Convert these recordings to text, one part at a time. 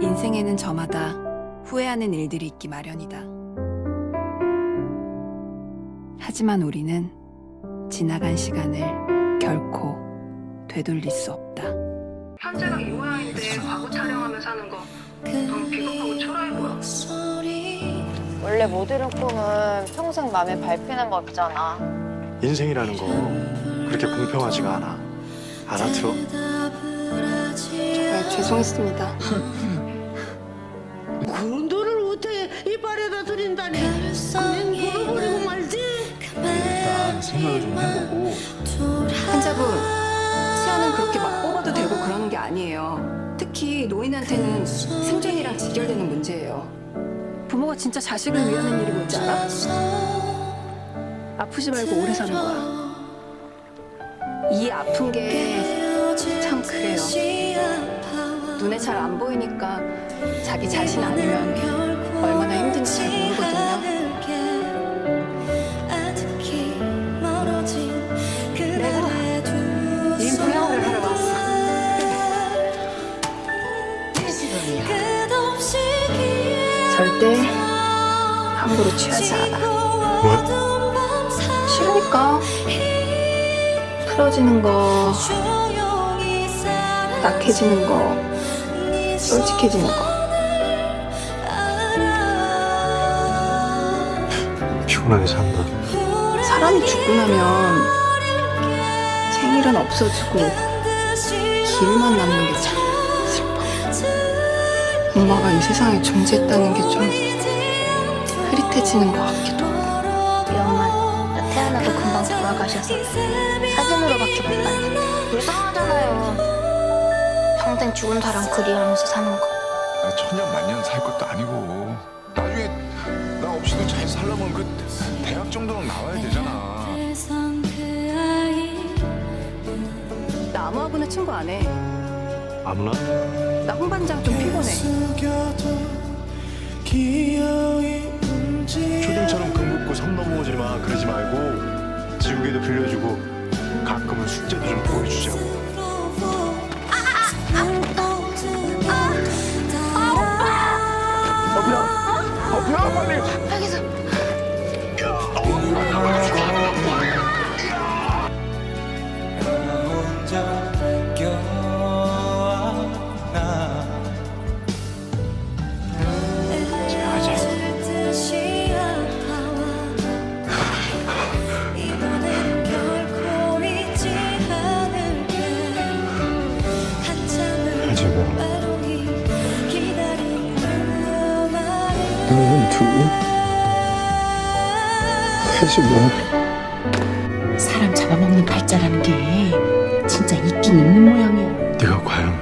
인생에는 저마다 후회하는 일들이 있기 마련이다. 하지만 우리는 지나간 시간을 결코 되돌릴 수 없다. 현재가 이 모양인데 과거 촬영하면서 하는 거 너무 비겁하고 초라해 보여. 원래 모델은 꿈은 평생 마음에 밟히는 거 없잖아. 인생이라는 거 그렇게 공평하지가 않아. 알아들어? 정말 죄송했습니다. 들인다니 그냥 물어버리고 말지 일단 생각을 좀 해보고 환자분, 치아는 그렇게 막 뽑아도 되고 그러는 게 아니에요. 특히 노인한테는 생존이랑 직결되는 문제예요. 부모가 진짜 자식을 위하는 일이 뭔지 알아? 아프지 말고 오래 사는 거야. 이 아픈 게 참 그래요. 눈에 잘 안 보이니까 자기 자신 아니면 얼마나 힘든지 잘 모르거든요. 내가 일 분양을 하러 왔어. 절대 함부로 취하지 않아. 뭐? 싫으니까 풀어지는 거, 낙해지는 거, 솔직해지는 거. 피곤하게 산다. 사람이 죽고 나면 생일은 없어지고 길만 남는 게 참 슬퍼. 엄마가 이 세상에 존재했다는 게 좀 흐릿해지는 것 같기도 하고. 우리 엄마 나 태어나고 금방 돌아가셔서 사진으로밖에 못 봤는데 불쌍하잖아요 평생 죽은 사람 그리워하면서 사는 거 아, 천년 만년 살 것도 아니고 없이도 잘 살려면 그 대학 정도는 나와야 되잖아. 나 아무하고나 친구 안 해. 아무나? 나 홍반장 좀 피곤해. 초딩처럼 금붙고 섬 넘어오지 마 그러지 말고 지우개도 빌려주고 가끔은 숙제도 좀 보여주자고. 지마. 너는 두고 하지마. 사람 잡아먹는 발자라는 게 진짜 있긴 있는 모양이야. 네가 과연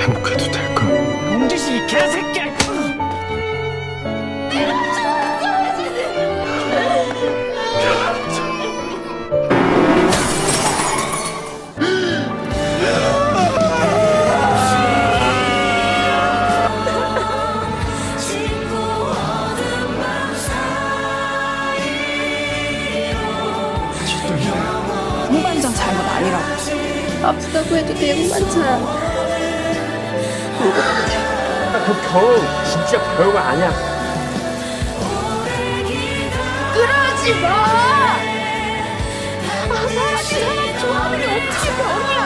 행복해도 될까? 옹주씨 개새끼 아니라고. 아프다고 해도 내 홍반장. 그 겨우 진짜 별거 아니야. 그러지 마! 아, 사람이 사람 좋아하는 게 어떻게 병이야?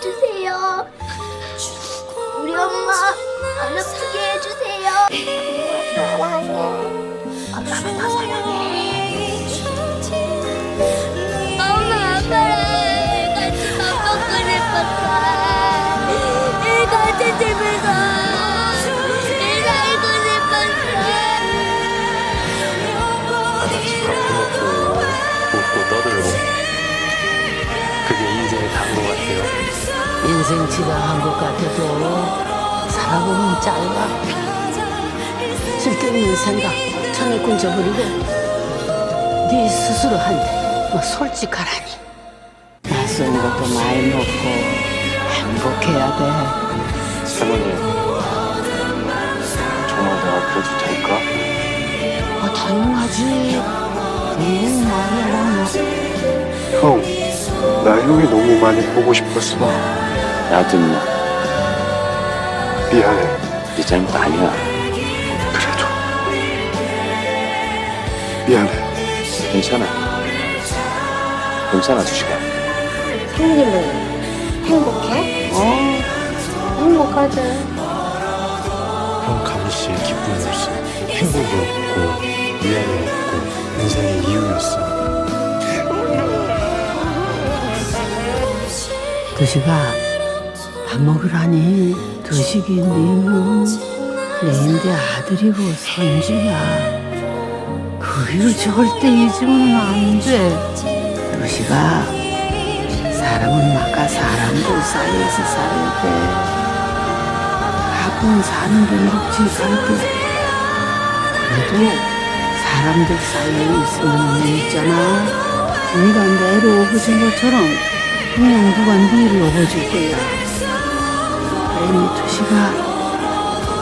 해주세요. 우리 엄마 안 아프게 해주세요. 사랑해. 엄마가 더 사랑해. 인생 지나간 것 같아도 살아보면 짧아. 쓸데없는 생각 천에 꾼져버리고 네 스스로한테 뭐 솔직하라니. 낯선 것도 많이 먹고 해야 돼. 사모님 정말 내가 그래도 될까? 아, 당연하지. 너무 많이 형, 나 형이 너무 많이 보고 싶었어. 나도 뭐, 미안해. 네 잘못 아니야. 그래도 미안해. 괜찮아. 괜찮아, 주식아. 행복해? 어, 행복하지. 형 가미 씨의 기쁨이었어. 행복이었고 미안이었고 인생의 이유였어. 도시가 밥 먹으라니. 도식이 니는 내인데 아들이고 선주야. 그 일을 절대 잊으면 안돼. 도시가 사람은 막가 사람들 사이에서 살아야 돼. 가끔 사는 게 갈게 그래도 사람들 사이에 있으면 있잖아. 네가 내로 업어준 것처럼 그냥 누가 네를 업어줄 거야. 그러니 두시가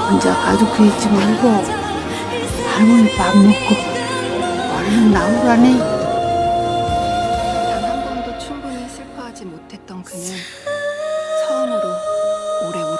혼자 가두고 있지 말고 할머니 밥 먹고 얼른 나오라니. 단한 번도 충분히 슬퍼하지 못했던 그는 서운으로 오래 울었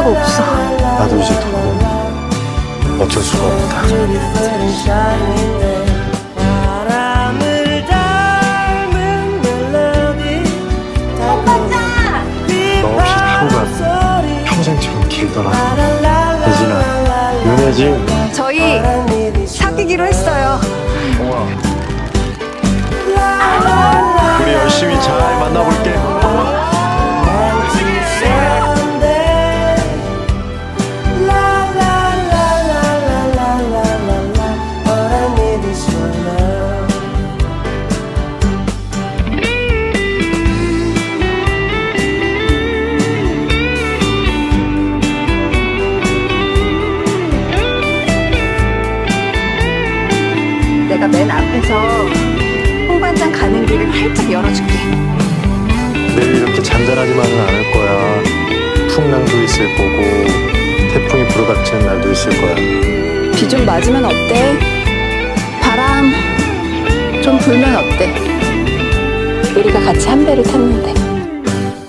수가 없어. 나도 이제 더는 어쩔 수가 없다. 바람을 닮은 멜로디 너 없이 하루가 평생처럼 길더라. 혜진아, 윤혜진. 저희 사귀기로 했어요. 우리 열심히 잘 만나볼게. 잔잔하지만은 않을 거야. 풍랑도 있을 거고 태풍이 불어닥치는 날도 있을 거야. 비 좀 맞으면 어때? 바람 좀 불면 어때? 우리가 같이 한 배를 탔는데.